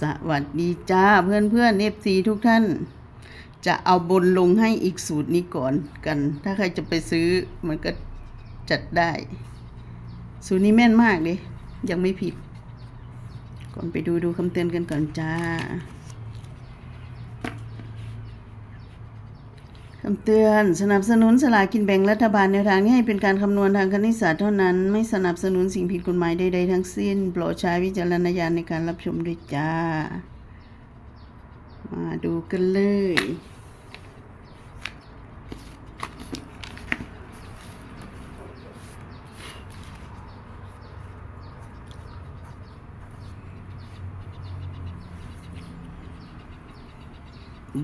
สวัสดีจ้าเพื่อนเพื่อนเอฟซีทุกท่าน จะเอาบนลงให้อีกสูตรนี้ก่อนกัน ถ้าใครจะไปซื้อมันก็จัดได้ สูตรนี้แม่นมากเลยยังไม่ผิด ก่อนไปดูดูคำเตือนกันก่อนจ้า คำเตือนสนับสนุนสลากกินแบ่งรัฐบาลแนวทางนี้ให้เป็นการคำนวณทางคณิตศาสตร์เท่านั้น ไม่สนับสนุนสิ่งผิดกฎหมายใดๆทั้งสิ้น โปรดใช้วิจารณญาณในการรับชมด้วยจ้า มาดูกันเลย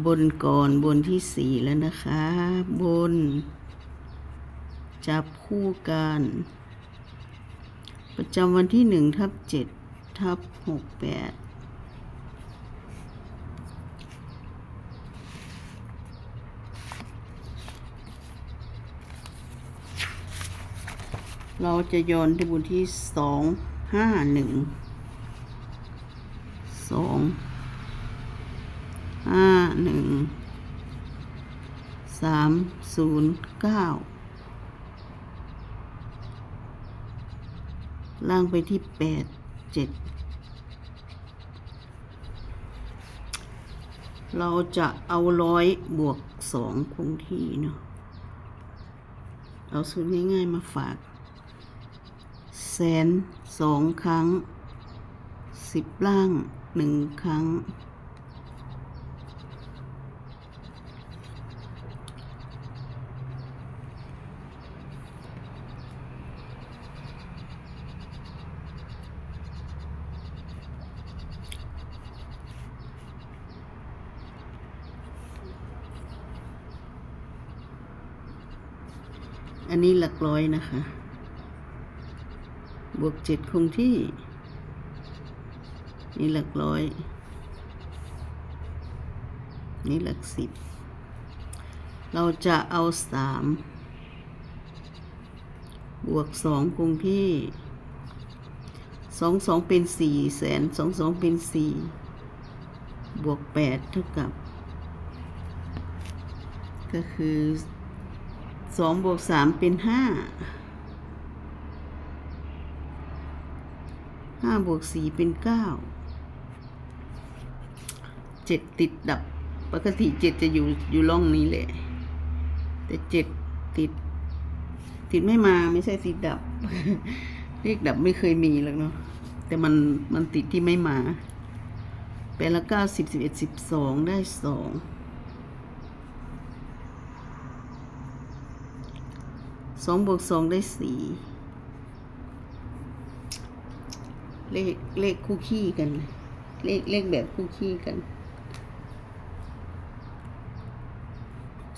บนก่อนบนที่สี่แล้วนะคะ บน จับคู่กัน ประจำวันที่หนึ่งทับเจ็ดทับหกแปดเราจะโยนที่บุญที่สองห้าหนึ่งสอง ห้าหนึ่งสามศูนย์เก้าล่างไปที่แปดเจ็ดเราจะเอาร้อยบวกสองคงที่เนาะเอาสูตรง่ายๆมาฝาก แสนสองครั้งสิบล่างหนึ่งครั้ง อันนี้หลักร้อยนะคะ บวกเจ็ดคงที่ นี่หลักร้อย นี่หลักสิบ เราจะเอาสามบวกสองคงที่สองสองเป็นสี่แสนสองสองเป็นสี่บวกแปดเท่ากับ ก็คือ สองบวกสามเป็นห้าห้าบวกสี่เป็นเก้าเจ็ดติดดับปกติเจ็ดจะอยู่อยู่ร่องนี้แหละ แต่เจ็ดติด ติดไม่มาไม่ใช่ติดดับ เลขดับไม่เคยมีหรอกเนาะแต่มันมันติดที่ไม่มาแปดละเก้าสิบสิบเอ็ดสิบสองได้สอง สองบวกสองได้สี่เลขเลขคู่ขี้กัน เลขเลขแบบคู่ขี้กัน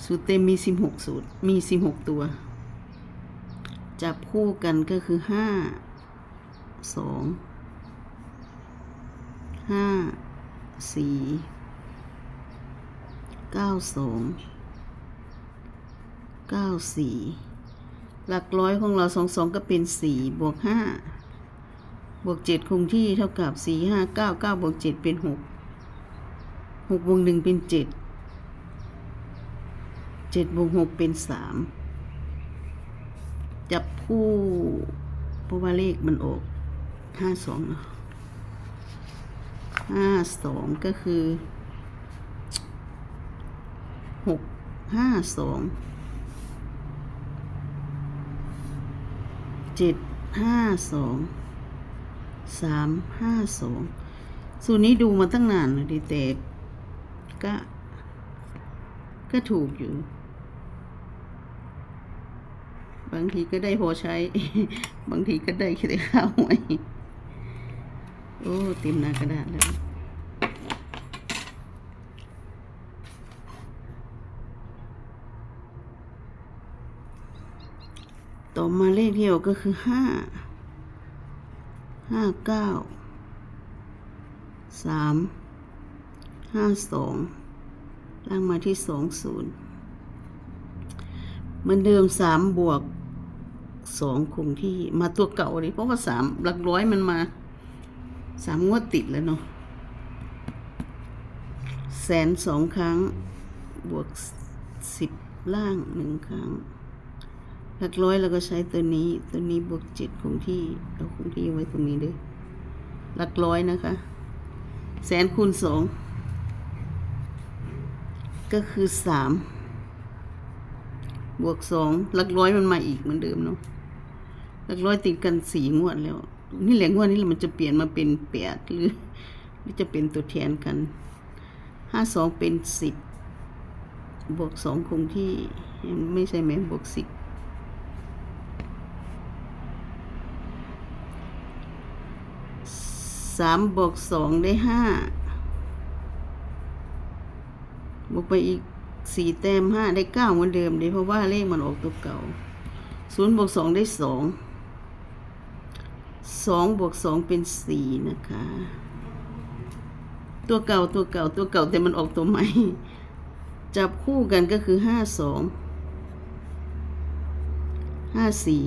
สูตรเต็มมีสิบหกสูตร มีสิบหกตัว จับคู่กันก็คือห้าสองห้าสี่เก้าสองเก้าสี่ หลักร้อยของเราสองสองก็เป็นสี่บวกห้าบวกเจ็ดคงที่เท่ากับสี่ห้าเก้าเก้าบวกเจ็ดเป็นหกหกบวกหนึ่งเป็นเจ็ดเจ็ดบวกหกเป็นสามจับคู่เพราะว่าเลขมันออกห้าสองเนาะห้าสองก็คือหกห้าสอง เจ็ดห้าสองสามห้าสองสูตรนี้ดูมาตั้งนานเลยดิแต่ก็ก็ถูกอยู่ บางทีก็ได้พอใช้ บางทีก็ได้แค่ได้ข้าวไว้โอ้เต็มหน้ากระดาษแล้ว ต่อมาเลขที่ออกก็คือห้าห้าเก้าสามห้าสองล่างมาที่สองศูนย์เหมือนเดิมสามบวกสองคงที่มาตัวเก่าเลยเพราะว่าสามหลักร้อยมันมาสามงวดติดแล้วเนาะแสนสองครั้งบวกสิบล่างหนึ่งครั้ง หลักร้อยเราก็ใช้ตัวนี้ ตัวนี้บวกเจ็ดคงที่เอาคงที่ไว้ตรงนี้ด้วยหลักร้อยนะคะ แสนคูณสองก็คือสามบวกสองหลักร้อยมันมาอีกเหมือนเดิมเนาะหลักร้อยติดกันสี่งวดแล้ว นี่แหละงวดนี้มันจะเปลี่ยนมาเป็นแปดหรือหรือจะเป็นตัวแทนกันห้าสองเป็นสิบบวกสองคงที่ไม่ใช่ไหมบวกสิบ สามบวกสองได้ห้าบวกไปอีกสี่แต้มห้าได้เก้าเหมือนเดิมเลยเพราะว่าเลขมันออกตัวเก่าศูนย์บวกสองได้สองสองบวกสองเป็นสี่นะคะ ตัวเก่าตัวเก่าตัวเก่าแต่มันออกตัวใหม่จับคู่กันก็คือห้าสองห้าสี่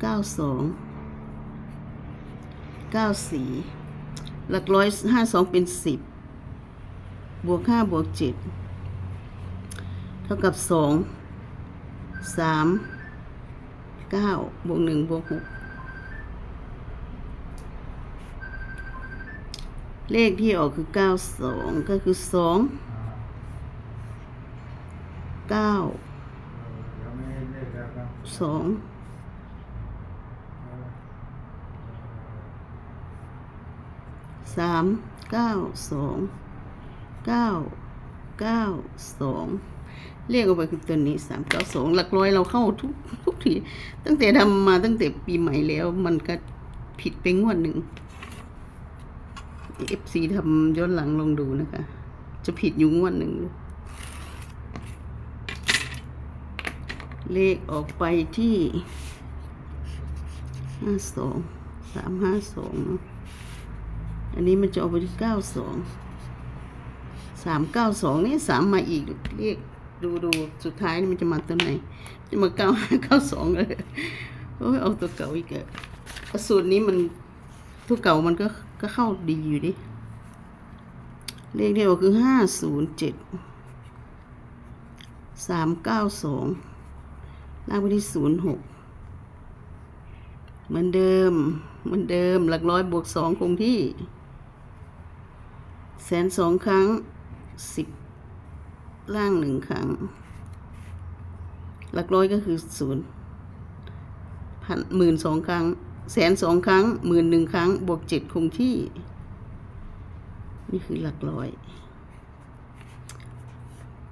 เก้าสอง เก้าสี่หลักร้อยห้าสองเป็นสิบบวกห้าบวกเจ็ดเท่ากับสองสามเก้าบวกหนึ่งบวกหกเลขที่ออกคือเก้าสองก็คือสองเก้าสอง สามเก้าสองเก้าเก้าสองเรียกออกไปคือตัวนี้สามเก้าสองหลักร้อยเราเข้าทุกทุกทีตั้งแต่ทำมาตั้งแต่ปีใหม่แล้ว มันก็ผิดไปงวดหนึ่งเอฟซีทำย้อนหลังลองดูนะคะ จะผิดอยู่งวดหนึ่งเลขออกไปที่ห้าสองสามห้าสองเนาะ อันนี้มันจะออกไปที่เก้าสองสามเก้าสองนี่สามมาอีกเลขดูดูสุดท้ายนี่มันจะมาตัวไหน จะมาเก้าห้าเก้าสองเลยโอ้ยเอาตัวเก่าอีกอะสูตรนี้มันตัวเก่ามันก็ก็เข้าดีอยู่ดิเลขที่ออกคือห้าศูนย์เจ็ดสามเก้าสองลากไปที่ศูนย์หกเหมือนเดิม เหมือนเดิม หลักร้อยบวกสองคงที่ แสนสองครั้งสิบล่างหนึ่งครั้ง หลักร้อยก็คือศูนย์พันหมื่นสองครั้งแสนสองครั้งหมื่นหนึ่งครั้ง บวกเจ็ดคงที่ นี่คือหลักร้อย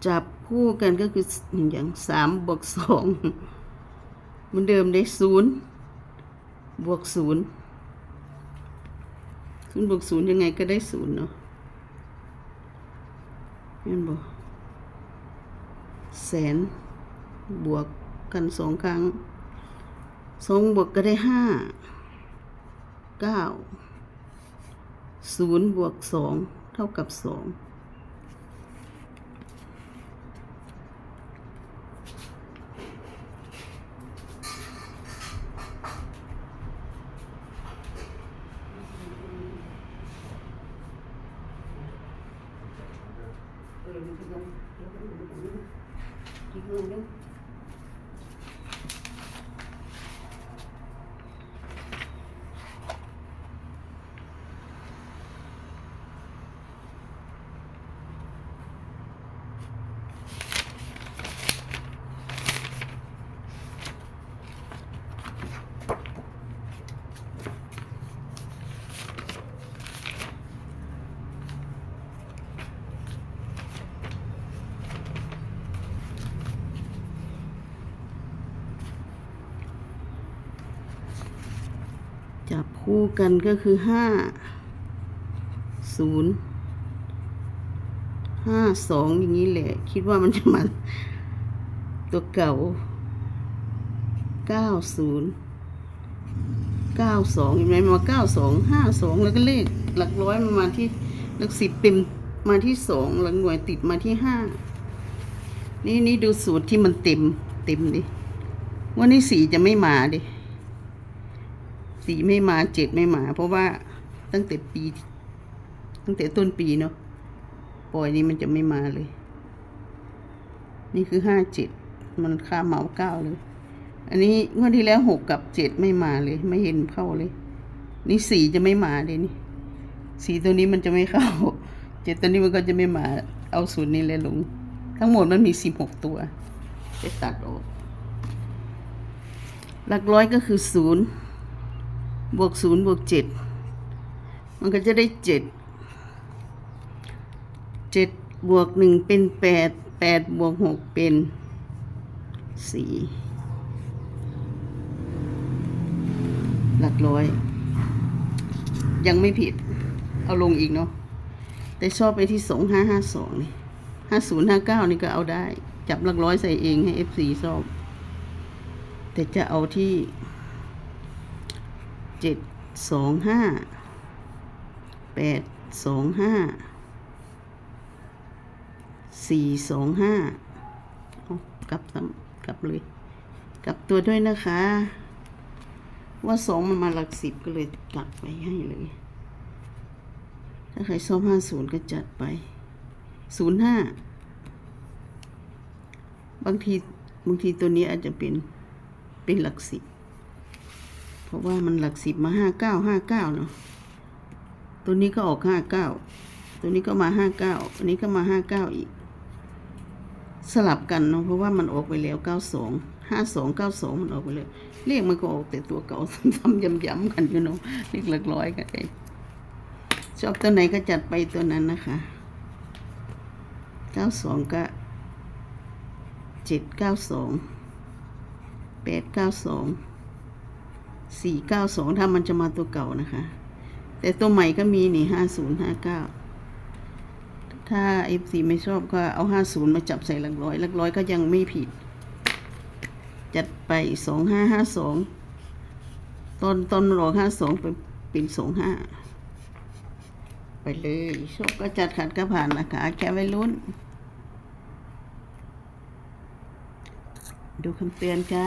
จับคู่กันก็คืออย่างสามบวกสองเหมือนเดิมได้ศูนย์บวกศูนย์ศูนย์บวกศูนย์ยังไงก็ได้ศูนย์เนาะ เห็นบ่แสน บวกกันสองครั้งสองบวกก็ได้ห้าเก้าศูนย์บวกสองเท่ากับสอง จับ คู่กันก็คือห้าศูนย์ห้าสองอย่างนี้แหละ คิดว่ามันจะมาตัวเก่าเก้าศูนย์เก้าสองเห็นไหมมาเก้าสองห้าสองแล้วก็เลขหลักร้อยมันมาที่หลักสิบเป็นมาที่สองหลักหน่วยติดมาที่ห้านี่นี่ดูสูตรที่มันเต็มเต็มดิว่านี่สีจะไม่มาดิ สี่ไม่มาเจ็ดไม่มา เพราะว่าตั้งแต่ปี ตั้งแต่ต้นปีเนาะปล่อยนี้มันจะไม่มาเลย นี่คือห้าเจ็ดมันค่าเหมาเก้าเลย อันนี้งวดที่แล้วหกกับเจ็ดไม่มาเลย ไม่เห็นเข้าเลย นี่สี่จะไม่มาเลยนี่สี่ตัวนี้มันจะไม่เข้า เจ็ดตัวนี้มันก็จะไม่มา เอาศูนย์นี้เลยลง ทั้งหมดมันมีสิบหกตัวไปตัดออก หลักร้อยก็คือศูนย์ บวกศูนย์บวกเจ็ดมันก็จะได้เจ็ดเจ็ดบวกหนึ่งเป็นแปดแปดบวกหกเป็นสี่หลักร้อย ยังไม่ผิดเอาลงอีกเนาะแต่ชอบไปที่สองห้าห้าสองนี่ห้าศูนย์ห้าเก้านี่ก็เอาได้ จับหลักร้อยใส่เองให้เอฟซีชอบ แต่จะเอาที่ เจ็ดสองห้าแปดสองห้าสี่สองห้ากลับกลับเลย กลับตัวด้วยนะคะ ว่าสองมันมาหลักสิบก็เลยกลับไปให้เลย ถ้าใครชอบห้าศูนย์ก็จัดไปศูนย์ห้าบางทีบางทีตัวนี้อาจจะเป็นเป็นหลักสิบ เพราะว่ามันหลักสิบมาห้าเก้าห้าเก้าเนาะตัวนี้ก็ออกห้าเก้าตัวนี้ก็มาห้าเก้าอันนี้ก็มาห้าเก้าอีก สลับกันเนาะเพราะว่ามันออกไปแล้วเก้าสองห้าสองเก้าสองมันออกไปเลยเลขมันก็ออกแต่ตัวเก่าซ้ำๆย้ำๆกันอยู่เนาะเลขหลักร้อยกันเองชอบตัวไหนก็จัดไปตัวนั้นนะคะเก้าสองก็เจ็ดเก้าสองแปดเก้าสอง สี่เก้าสองถ้ามันจะมาตัวเก่านะคะ แต่ตัวใหม่ก็มีนี่ห้าศูนย์ห้าเก้าถ้าเอฟซีไม่ชอบก็เอาห้าศูนย์มาจับใส่หลักร้อยหลักร้อยก็ยังไม่ผิด จัดไปสองห้าห้าสองตอนตอนหลอห้าสองเป็นเป็นสองห้าไปเลยชอบก็จัดขัดก็ผ่านนะคะแค่ไว้ลุ้น ดูคำเตือนจ้า